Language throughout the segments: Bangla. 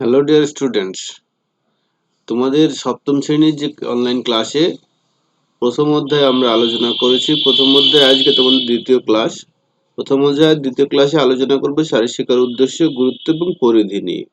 হ্যালো ডিয়ার স্টুডেন্টস তোমাদের সপ্তম শ্রেণির যে অনলাইন ক্লাসে প্রথম অধ্যায়ে আমরা আলোচনা করেছি। প্রথম অধ্যায়ে আজকে তোমাদের দ্বিতীয় ক্লাস প্রথম অধ্যায় দ্বিতীয় ক্লাসে আলোচনা করবে শারীর শিক্ষার উদ্দেশ্য, গুরুত্ব এবং পরিধি নিয়ে।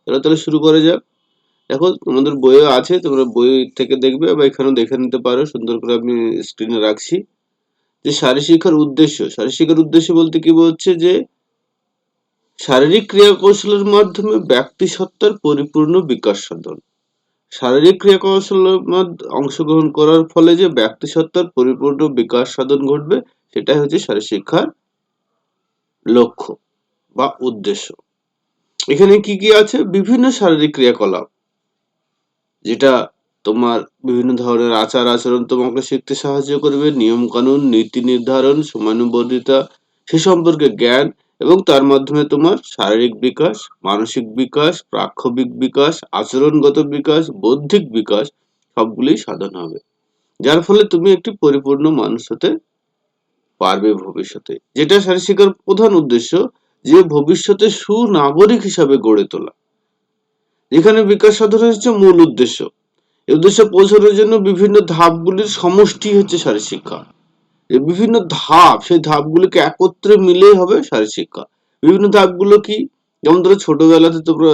তাহলে তাহলে শুরু করা যাক। দেখো, তোমাদের বইও আছে, তোমরা বই থেকে দেখবে বা এখানেও দেখে নিতে পারো। সুন্দর করে আমি স্ক্রিনে রাখছি। যে শারীর শিক্ষার উদ্দেশ্য শারীর শিক্ষার উদ্দেশ্য বলতে কি বলছে যে শারীরিক ক্রিয়াকৌশলের মাধ্যমে ব্যক্তি সত্তার পরিপূর্ণ বিকাশ সাধন। শারীরিক ক্রিয়াকৌশলের মধ্যে অংশগ্রহণ করার ফলে যে ব্যক্তি সত্তার পরিপূর্ণ বিকাশ সাধন ঘটবে, সেটাই হচ্ছে শারীর শিক্ষার লক্ষ্য বা উদ্দেশ্য। এখানে কি কি আছে? বিভিন্ন শারীরিক ক্রিয়াকলাপ, যেটা তোমার বিভিন্ন ধরনের আচার আচরণ তোমাকে শিখতে সাহায্য করবে নিয়ম কানুন নীতি নির্ধারণ, সমানুবর্তিতা, সে সম্পর্কে জ্ঞান এবং তার মাধ্যমে তোমার শারীরিক বিকাশ, মানসিক বিকাশ, প্রাক্ষবিক বিকাশ, আচরণগত বিকাশ, বৌদ্ধিক বিকাশ সবগুলি সাধন হবে। যার ফলে তুমি একটি পরিপূর্ণ মানুষ হতে পারবে ভবিষ্যতে। যেটা শারীর শিক্ষার প্রধান উদ্দেশ্য, যে ভবিষ্যতে সুনাগরিক হিসাবে গড়ে তোলা। যেখানে বিকাশ সাধন হচ্ছে মূল উদ্দেশ্য। এই উদ্দেশ্যে পৌঁছানোর জন্য বিভিন্ন ধাপগুলির সমষ্টি হচ্ছে শারীর শিক্ষা। বিভিন্ন ধাপ, সেই ধাপগুলোকে একত্রে মিলেই হবে শারীর শিক্ষা। বিভিন্ন ধাপগুলো কি? যেমন ধরো ছোটবেলাতে তোমরা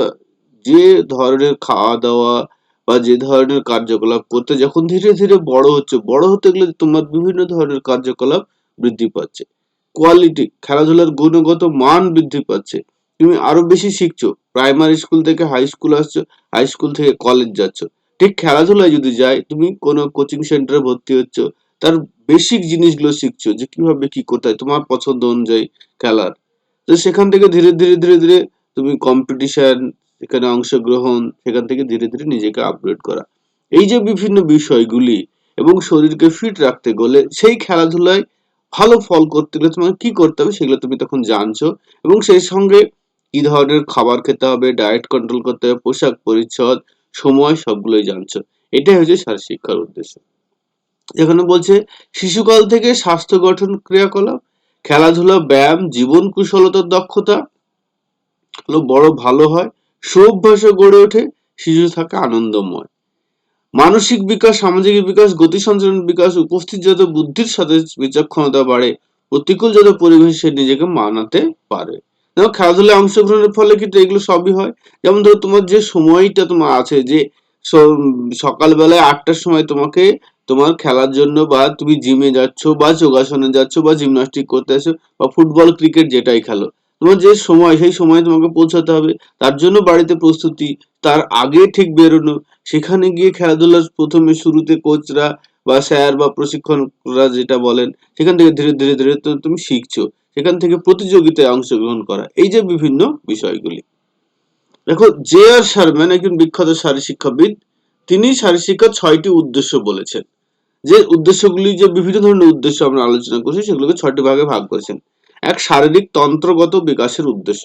যে ধরনের খাওয়া দাওয়া বা যে ধরনের কার্যকলাপ করতে, যখন ধীরে ধীরে বড় হচ্ছে, বড় হতে গেলে তোমার বিভিন্ন ধরনের কার্যকলাপ বৃদ্ধি পাচ্ছে। কোয়ালিটি, খেলাধুলার গুণগত মান বৃদ্ধি পাচ্ছে। তুমি আরও বেশি শিখছো, প্রাইমারি স্কুল থেকে হাই স্কুল আসছো, হাই স্কুল থেকে কলেজ যাচ্ছ। ঠিক খেলাধুলায় যদি যাই তুমি কোনো কোচিং সেন্টারে ভর্তি হচ্ছ তার বেসিক জিনিসগুলো শিখছো যে কীভাবে কি করতে হয়, তোমার পছন্দ অনুযায়ী খেলার। তো সেখান থেকে ধীরে ধীরে ধীরে ধীরে তুমি কম্পিটিশন এখানে অংশগ্রহণ, সেখান থেকে ধীরে ধীরে নিজেকে আপগ্রেড করা। এই যে বিভিন্ন বিষয়গুলি এবং শরীরকে ফিট রাখতে গেলে সেই খেলাধুলায় ভালো ফল করতে গেলে তোমাকে কি করতে হবে সেগুলো তুমি তখন জানছো এবং সেই সঙ্গে কি ধরনের খাবার খেতে হবে ডায়েট কন্ট্রোল করতে হবে, পোশাক পরিচ্ছদ, সময় সবগুলোই জানছো। এটাই হচ্ছে শারীর শিক্ষার উদ্দেশ্য। এখানে বলছে, শিশুকাল থেকে স্বাস্থ্য গঠন ক্রিয়াকলাপ, খেলাধুলা, ব্যায়াম, জীবন কুশলতার দক্ষতা। বড় ভালো হয় সুঅভ্যাসও গড়ে ওঠে, শিশু থাকে আনন্দময়। মানসিক বিকাশ, সামাজিক বিকাশ, গতি সঞ্চালন বিকাশ, উপস্থিত যত বুদ্ধির সাথে বিচক্ষণতা বাড়ে, প্রতিকূল যত পরিবেশে নিজেকে মানাতে পারে। দেখো, খেলাধুলায় অংশগ্রহণের ফলে কিন্তু এগুলো সবই হয়। যেমন ধরো, তোমার যে সময়টা তোমার আছে, যে সকালবেলায় আটটার সময় তোমাকে তোমার খেলার জন্য বা তুমি জিমে যাচ্ছ বা যোগাসনে যাচ্ছ বা জিমনাস্টিক করতে আসছো বা ফুটবল ক্রিকেট যেটাই খেলো, তোমার যে সময়, সেই সময় তোমাকে পৌঁছাতে হবে। তার জন্য বাড়িতে প্রস্তুতি, তার আগে ঠিক বেরোনো, সেখানে গিয়ে খেলাধুলার প্রথমে শুরুতে কোচরা বা স্যার বা প্রশিক্ষকরা যেটা বলেন, সেখান থেকে ধীরে ধীরে ধীরে তুমি শিখছো। সেখান থেকে প্রতিযোগিতায় অংশগ্রহণ করা, এই যে বিভিন্ন বিষয়গুলি। দেখো, জে আর শারম্যান একজন বিখ্যাত শারীর শিক্ষাবিদ তিনি শারীর শিক্ষার ছয়টি উদ্দেশ্য বলেছেন। যে উদ্দেশ্যগুলি যে বিভিন্ন ধরনের উদ্দেশ্য আমরা আলোচনা করছি, সেগুলোকে ছয়টি ভাগে ভাগ করেছেন। এক, শারীরিক তন্ত্রগত বিকাশের উদ্দেশ্য।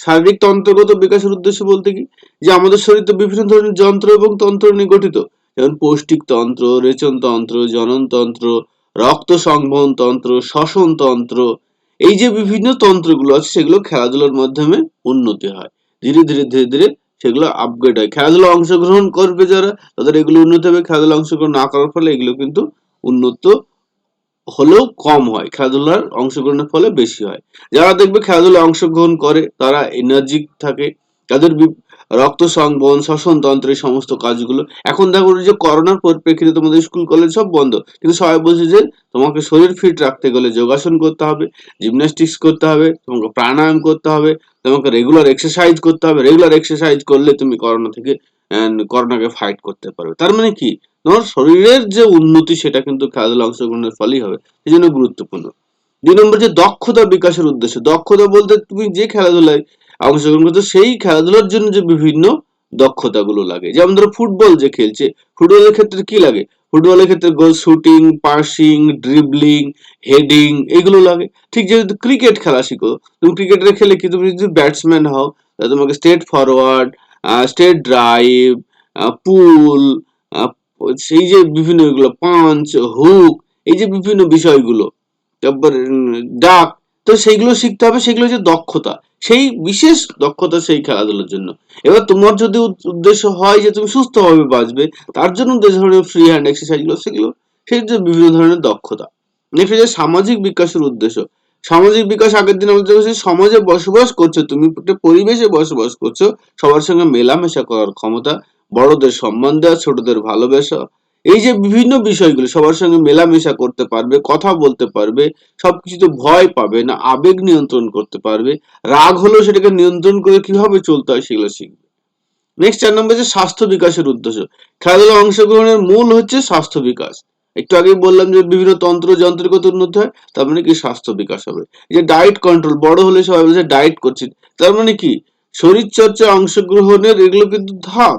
শারীরিক তন্ত্রগত বিকাশের উদ্দেশ্য বলতে কি? যে আমাদের শরীর তো বিভিন্ন ধরনের যন্ত্র এবং তন্ত্র নিয়ে গঠিত যেমন পৌষ্টিক তন্ত্র, রেচন তন্ত্র, জনন তন্ত্র, রক্ত সংবহন তন্ত্র, শ্বসন তন্ত্র। এই যে বিভিন্ন তন্ত্রগুলো আছে, সেগুলো খেলাধুলার মাধ্যমে উন্নতি হয়। ধীরে ধীরে ধীরে ধীরে সেগুলো আপগ্রেড হয়। খেলাধুলা অংশগ্রহণ করবে যারা, তাদের এগুলো উন্নত হবে। খেলাধুলা অংশগ্রহণ না করার ফলে এগুলো কিন্তু উন্নত হলেও কম হয়। খেলাধুলার অংশগ্রহণের ফলে বেশি হয়। যারা দেখবে খেলাধুলায় অংশগ্রহণ করে, তারা এনার্জিক থাকে। তাদের রক্ত সংবহন, শ্বসন তন্ত্রের সমস্ত কাজগুলো। এখন দেখো যে করোনার পরিপ্রেক্ষিতে তোমাদের স্কুল, কলেজ সব বন্ধ। কিন্তু সবাই বলছে যে তোমাকে শরীর ফিট রাখতে গেলে যোগাসন করতে হবে জিমন্যাস্টিক্স করতে হবে, তোমাকে প্রাণায়াম করতে হবে, তোমাকে রেগুলার এক্সারসাইজ করতে হবে। রেগুলার এক্সারসাইজ করলে তুমি করোনা থেকে করোনাকে ফাইট করতে পারবে। তার মানে কি? তোমার শরীরের যে উন্নতি সেটা কিন্তু খেলাধুলা অংশগ্রহণের ফলেই হবে। সেই জন্য গুরুত্বপূর্ণ। দুই নম্বর যে দক্ষতা বিকাশের উদ্দেশ্য। দক্ষতা বলতে তুমি যে খেলাধুলায় অংশগ্রহণ করছ সেই খেলাধুলার জন্য যে বিভিন্ন দক্ষতাগুলো লাগে। যেমন ধরো ফুটবল যে খেলছে, ফুটবলের ক্ষেত্রে কি লাগে? ফুটবলের ক্ষেত্রে goal shooting passing dribbling heading এগুলো লাগে। ঠিক যেহেতু ক্রিকেট খেলা শিখো, তুমি ক্রিকেটের খেলে কি? তুমি যদি ব্যাটসম্যান হও, তাহলে তোমাকে straight forward straight drive pull সেই যে বিভিন্ন এগুলো পাঞ্চ হুক এই যে বিভিন্ন বিষয়গুলো। তারপর ডাক তো সেইগুলো শিখতে হবে সেগুলো হচ্ছে দক্ষতা। সেই বিশেষ দক্ষতা সেই খেলাধুলার জন্য। এবার তোমার যদি উদ্দেশ্য হয় যে তুমি সুস্থভাবে বাঁচবে তার জন্য যে ধরনের ফ্রি হ্যান্ড এক্সারসাইজগুলো সেগুলো সেই যে বিভিন্ন ধরনের দক্ষতা। নেক্সট হচ্ছে সামাজিক বিকাশের উদ্দেশ্য। সামাজিক বিকাশ আগের দিন আমাদের বলেছি, সমাজে বসবাস করছ তুমি একটা পরিবেশে বসবাস করছ সবার সঙ্গে মেলামেশা করার ক্ষমতা বড়দের সম্মান দেওয়া ছোটদের ভালোবাসা এই যে বিভিন্ন বিষয়গুলো, সবার সঙ্গে মেলামেশা করতে পারবে, কথা বলতে পারবে সবকিছুতে ভয় পাবে না, আবেগ নিয়ন্ত্রণ করতে পারবে, রাগ হলেও সেটাকে নিয়ন্ত্রণ করে কীভাবে চলতে হয় সেগুলো শিখবে। নেক্সট চার নম্বর যে স্বাস্থ্য বিকাশের উদ্দেশ্য। খেলাধুলা অংশগ্রহণের মূল হচ্ছে স্বাস্থ্য বিকাশ। একটু আগেই বললাম যে বিভিন্ন তন্ত্র যন্ত্রগত উন্নতি হয়, তার মানে কি স্বাস্থ্য বিকাশ হবে। যে ডায়েট কন্ট্রোল বড় হলে সবাই বলছে ডায়েট করছি, তার মানে কি? শরীর চর্চা অংশগ্রহণের এগুলো কিন্তু ধাপ।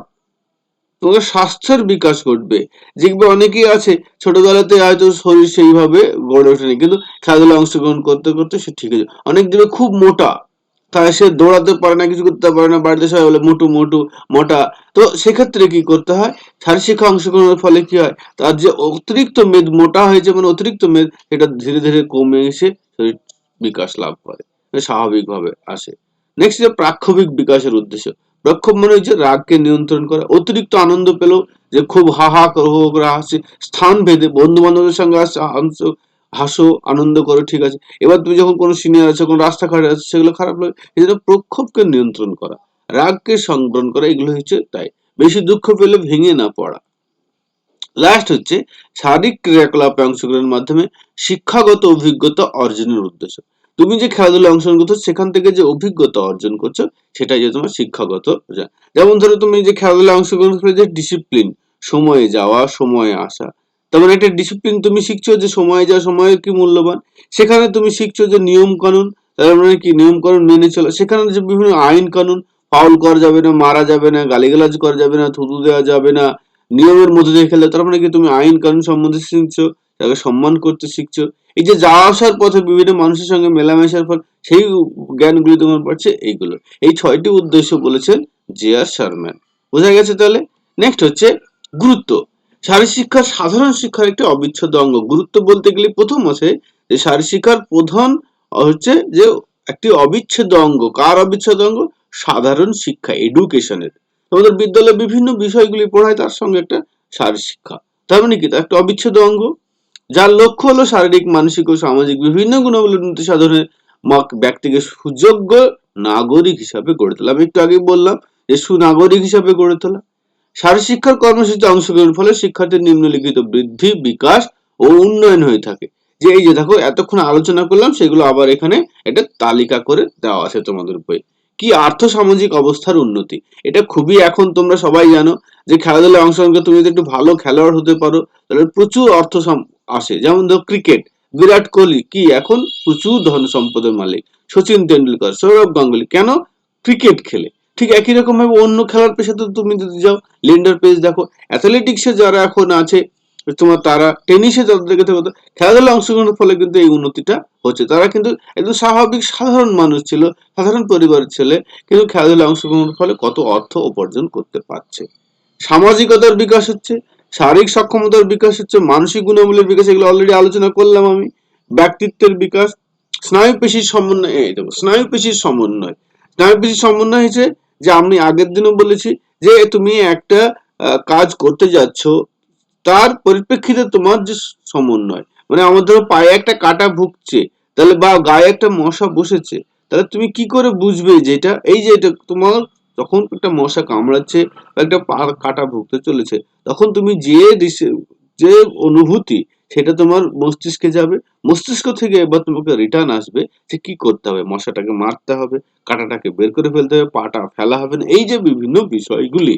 তোমার স্বাস্থ্যের বিকাশ ঘটবে। দেখবে অনেকেই আছে ছোটবেলাতে হয়তো শরীর সেইভাবে গড়ে ওঠেনি, কিন্তু খেলাধুলা অংশগ্রহণ করতে করতে সে ঠিক আছে। অনেক দেখবে খুব মোটা, তাই সে দৌড়াতে পারে না, কিছু করতে পারে না, বাড়িতে সবাই বলে মোটু মোটু, মোটা। তো সেক্ষেত্রে কি করতে হয়? শারীরিক শিক্ষা অংশগ্রহণের ফলে কি হয়? তার যে অতিরিক্ত মেদ, মোটা হয়েছে মানে অতিরিক্ত মেদ, সেটা ধীরে ধীরে কমে এসে শরীর বিকাশ লাভ করে। স্বাভাবিকভাবে আসে। নেক্সট যে প্রাক্ষবিক বিকাশের উদ্দেশ্য। প্রক্ষোভ মানে হচ্ছে রাগকে নিয়ন্ত্রণ করা। অতিরিক্ত আনন্দ পেলেও যে খুব হা হা করে হাসি স্থান ভেদে বন্ধু বান্ধবের সঙ্গে হাসো, হাসো- আনন্দ করো, ঠিক আছে। এবার তুমি যখন কোনো সিনিয়র আছে, কোনো রাস্তাঘাটে আছে, সেগুলো খারাপ লাগে, এই জন্য প্রক্ষোভকে নিয়ন্ত্রণ করা, রাগকে সংবরণ করা, এগুলো হচ্ছে তাই। বেশি দুঃখ পেলে ভেঙে না পড়া। লাস্ট হচ্ছে, শারীরিক ক্রিয়াকলাপে অংশগ্রহণের মাধ্যমে শিক্ষাগত অভিজ্ঞতা অর্জনের উদ্দেশ্য। তুমি যে খেলাধুলায় অংশগ্রহণ করছ, সেখান থেকে যে অভিজ্ঞতা অর্জন করছ, সেটাই যে তোমার শিক্ষাগত। যেমন ধরো তুমি যে খেলাধুলায় অংশগ্রহণ করে যে ডিসিপ্লিন সময়ে যাওয়া, সময়ে আসা। তার মানে একটা ডিসিপ্লিন তুমি শিখছো যে সময়ে যাওয়া সময়ের কি মূল্যবান? সেখানে তুমি শিখছো যে নিয়ম কানুন, তার মানে কি? নিয়ম কানুন মেনে চলা। সেখানে যে বিভিন্ন আইন কানুন ফাউল করা যাবে না, মারা যাবে না, গালিগালাজ করা যাবে না, থুতু দেওয়া যাবে না, নিয়মের মধ্যে দিয়ে খেলে তার মানে কি? তুমি আইন কানুন সম্বন্ধে শিখছো তাকে সম্মান করতে শিখছো। এই যে যাওয়া আসার পথে বিভিন্ন মানুষের সঙ্গে মেলামেশার ফল, সেই জ্ঞানগুলি তোমার পাচ্ছে এইগুলো। এই ছয়টি উদ্দেশ্য বলেছেন জে আর শারম্যান। বোঝা গেছে তাহলে? নেক্সট হচ্ছে গুরুত্ব। শারীর শিক্ষা সাধারণ শিক্ষার একটি অবিচ্ছেদ্য অঙ্গ। গুরুত্ব বলতে গেলে প্রথম আছে যে শারীর শিক্ষার প্রধান হচ্ছে যে একটি অবিচ্ছেদ্য অঙ্গ। কার অবিচ্ছেদ্য অঙ্গ? সাধারণ শিক্ষা এডুকেশনের তোমাদের বিদ্যালয়ে বিভিন্ন বিষয়গুলি পড়ায় তার সঙ্গে একটা শারীর শিক্ষা। তার মানে কি? তার একটা অবিচ্ছেদ্য অঙ্গ। যার লক্ষ্য হলো শারীরিক, মানসিক ও সামাজিক বিভিন্ন গুণাবলীর উন্নতি সাধনে ব্যক্তিকে সুযোগ্য নাগরিক হিসাবে গড়ে তোলা। আমি একটু আগে বললাম যে সুনাগরিক হিসাবে গড়ে তোলা। শিক্ষার কর্মসূচিতে অংশগ্রহণের ফলে শিক্ষার্থীর নিম্নলিখিত বৃদ্ধি, বিকাশ ও উন্নয়ন হয়ে থাকে। যে এই যে দেখো, এতক্ষণ আলোচনা করলাম, সেগুলো আবার এখানে একটা তালিকা করে দেওয়া আছে তোমাদের বই কি আর্থ সামাজিক অবস্থার উন্নতি? এটা খুবই এখন তোমরা সবাই জানো যে খেলাধুলায় অংশগ্রহণ করে তুমি যদি একটু ভালো খেলোয়াড় হতে পারো, তাহলে প্রচুর অর্থ আসে। যেমন ধরো ক্রিকেট বিরাট কোহলি কি এখন প্রচুর ধন সম্পদের মালিক। সচিন তেন্ডুলকর, সৌরভ গাঙ্গুলি কেন ক্রিকেট খেলে? ঠিক একই রকম ভাবে অন্য খেলার পেশাতে তুমি যদি যাও, লিন্ডার পেজ দেখো অ্যাথলেটিক্সে যারা এখন আছে, তোমার তারা টেনিসে যাদেরকে দেখো খেলাধুলায় অংশগ্রহণের ফলে কিন্তু এই উন্নতিটা হচ্ছে। তারা কিন্তু একদম স্বাভাবিক, সাধারণ মানুষ ছিল, সাধারণ পরিবারের ছেলে, কিন্তু খেলাধুলায় অংশগ্রহণের ফলে কত অর্থ উপার্জন করতে পারছে। সামাজিকতার বিকাশ হচ্ছে শারীরিক সক্ষমতার বিকাশ হচ্ছে মানসিক গুণাবলীর বিকাশ, এগুলো অলরেডি আলোচনা করলাম আমি। ব্যক্তিত্বের বিকাশ, স্নায়ু পেশির সমন্বয়, এই দেখো, স্নায়ু পেশির সমন্বয়। স্নায়ু পেশির সমন্বয় হয়েছে যে আমি আগের দিনও বলেছি যে তুমি একটা কাজ করতে যাচ্ছ, তার পরিপ্রেক্ষিতে তোমার যে সমন্বয় মানে আমাদের পায়ে একটা কাটা ভুগছে, তাহলে বা গায়ে একটা মশা বসেছে, তাহলে তুমি কি করে বুঝবে যে এটা, এই যে এটা তোমার যখন একটা মশা কামড়াচ্ছে বা একটা পা কাটা ভুগতে চলেছে, তখন তুমি যে যে অনুভূতি সেটা তোমার মস্তিষ্কে যাবে, মস্তিষ্ক থেকে এবার তোমাকে রিটার্ন আসবে যে কি করতে হবে, মশাটাকে মারতে হবে, কাঁটাটাকে বের করে ফেলতে হবে, পাটা ফেলা হবে না, এই যে বিভিন্ন বিষয়গুলি।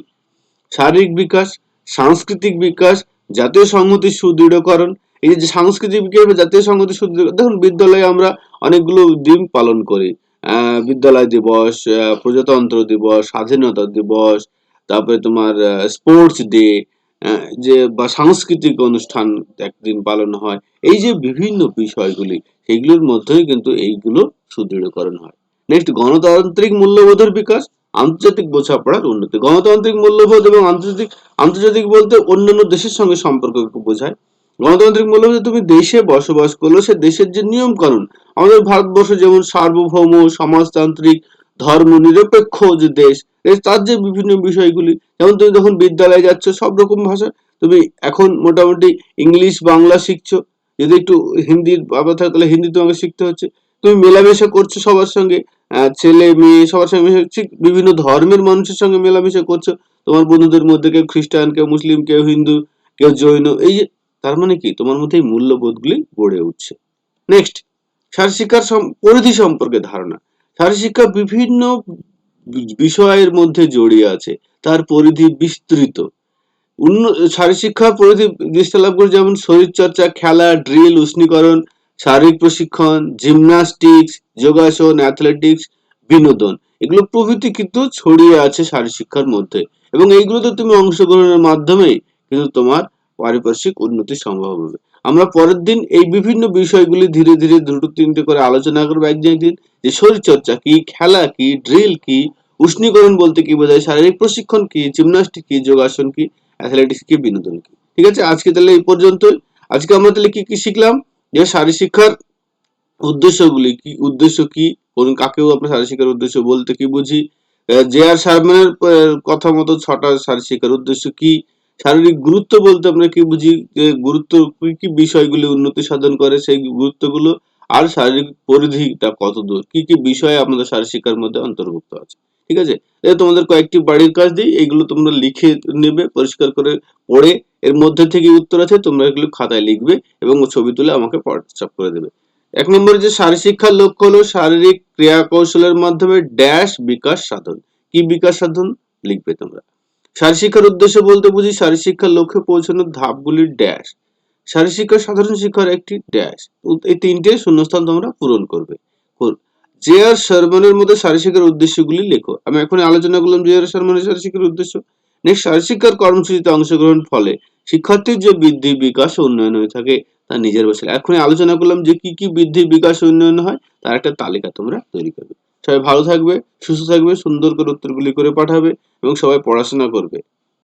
শারীরিক বিকাশ, সাংস্কৃতিক বিকাশ, জাতীয় সংহতি সুদৃঢ়করণ, এই যে সাংস্কৃতিক বিকাশ বা জাতীয় সংহতি সুদৃঢ় দেখুন বিদ্যালয়ে আমরা অনেকগুলো দিন পালন করি। বিদ্যালয় দিবস প্রজাতন্ত্র দিবস, স্বাধীনতা দিবস, তারপরে তোমার স্পোর্টস ডে যে বা সাংস্কৃতিক অনুষ্ঠান একদিন পালন হয়, এই যে বিভিন্ন বিষয়গুলি সেগুলোর মধ্যেই কিন্তু এইগুলো সুদৃঢ়করণ হয়। নেক্সট গণতান্ত্রিক মূল্যবোধের বিকাশ, আন্তর্জাতিক বোঝাপড়ার উন্নতি। গণতান্ত্রিক মূল্যবোধ এবং আন্তর্জাতিক আন্তর্জাতিক বলতে অন্যান্য দেশের সঙ্গে সম্পর্ককে বোঝায়। গণতান্ত্রিক মূল্য মূল্যবোধ তুমি দেশে বসবাস করল সে দেশের যে নিয়ম কানুন আমাদের ভারতবর্ষ যেমন সার্বভৌম, সমাজতান্ত্রিক ধর্ম নিরপেক্ষ যে দেশ তার যে বিভিন্ন বিষয়গুলি, যেমন তুমি যখন বিদ্যালয়ে যাচ্ছ, সব রকম ভাষা তুমি এখন মোটামুটি ইংলিশ, বাংলা শিখছো। যদি একটু হিন্দির ব্যাপার থাকে, তাহলে হিন্দি তোমাকে শিখতে হচ্ছে। তুমি মেলামেশা করছ সবার সঙ্গে ছেলে, মেয়ে সবার সঙ্গে ঠিক বিভিন্ন ধর্মের মানুষের সঙ্গে মেলামেশা করছ। তোমার বন্ধুদের মধ্যে কেউ খ্রিস্টান, কেউ মুসলিম, কেউ হিন্দু, কেউ জৈন, এই যে তার মানে কি? তোমার মধ্যে মূল্যবোধগুলি গড়ে উঠছে। নেক্সট শারীরশিক্ষার পরিধি সম্পর্কে ধারণা। শারীরশিক্ষা বিভিন্ন বিষয়ের মধ্যে জড়িয়ে আছে, তার পরিধি বিস্তৃত। শারীরশিক্ষার পরিধি বিস্তার লাভ করে যেমন শরীরচর্চা, খেলা, ড্রিল, উষ্ণীকরণ, শারীরিক প্রশিক্ষণ জিমন্যাস্টিক্স যোগাসন, অ্যাথলেটিক্স, বিনোদন। এগুলো প্রভৃতি কিন্তু ছড়িয়ে আছে শারীরশিক্ষার মধ্যে। এবং এইগুলোতে তুমি অংশগ্রহণের মাধ্যমেই কিন্তু তোমার পারিপার্শ্বিক উন্নতি সম্ভব হবে। আমরা পরের দিন এই বিভিন্ন বিষয়গুলি ধীরে ধীরে দুটো তিনটে করে আলোচনা করব একদিন একদিন, যে শরীরচর্চা কি, খেলা কি ড্রিল কি, উষ্ণীকরণ বলতে কি বোঝায়, শারীরিক প্রশিক্ষণ কি জিমন্যাস্টিক কি, যোগাসন কি অ্যাথলেটিক্স কি, বিনোদন কি। ঠিক আছে? আজকে তাহলে এই পর্যন্তই। আজকে আমরা তাহলে কি কি শিখলাম? যে শারীরশিক্ষার উদ্দেশ্যগুলি কি, উদ্দেশ্য কি, কোন কাকেও আমরা শারীরশিক্ষার উদ্দেশ্য বলতে কি বুঝি? জে আর শারম্যানের কথা মতো ছটা শারীরশিক্ষার উদ্দেশ্য কি? শারীরিক গুরুত্ব বলতে আমরা কি বুঝি? যে গুরুত্ব কি কি বিষয়গুলি উন্নতি সাধন করে সেই গুরুত্বগুলো আর শারীরিক পরিধিটা কত দূর? কি কি বিষয় আমাদের শারীর শিক্ষার মধ্যে অন্তর্ভুক্ত আছে? ঠিক আছে? এ তোমাদের কয়েকটি বাড়ির কাজ দিই এইগুলো তোমরা লিখে নেবে, পরিষ্কার করে পড়ে, এর মধ্যে থেকে উত্তর আছে, তোমরা এগুলো খাতায় লিখবে এবং ছবি তুলে আমাকে হোয়াটসঅ্যাপ করে দেবে। এক নম্বরে যে শারীরশিক্ষার লক্ষ্য হলো শারীরিক ক্রিয়া কৌশলের মাধ্যমে ড্যাশ বিকাশ সাধন। কি বিকাশ সাধন? লিখবে তোমরা। শারীরশিক্ষার উদ্দেশ্য বলতে বুঝি শারীরশিক্ষার লক্ষ্যে পৌঁছানোর ধাপগুলির ড্যাশ শারীরশিক্ষা সাধারণ শিক্ষার একটি ড্যাশ এই তিনটে শূন্যস্থান তোমরা পূরণ করবে। কর- জে আর শর্মনের মধ্যে শারীরশিক্ষার উদ্দেশ্যগুলি লেখো। আমি এখন আলোচনা করলাম জে আর শর্মনের শারীরশিক্ষার উদ্দেশ্য। নেক্সট শারীরশিক্ষার কর্মসূচিতে অংশগ্রহণ ফলে শিক্ষার্থীর যে বৃদ্ধি, বিকাশ উন্নয়ন হয়ে থাকে, তা নিজের বসে এখন আলোচনা করলাম যে কি কি বৃদ্ধি, বিকাশ উন্নয়ন হয়, তার একটা তালিকা তোমরা তৈরি করবে। সবাই ভালো থাকবে সুস্থ থাকবে সুন্দর করে উত্তরগুলি করে পাঠাবে এবং সবাই পড়াশোনা করবে।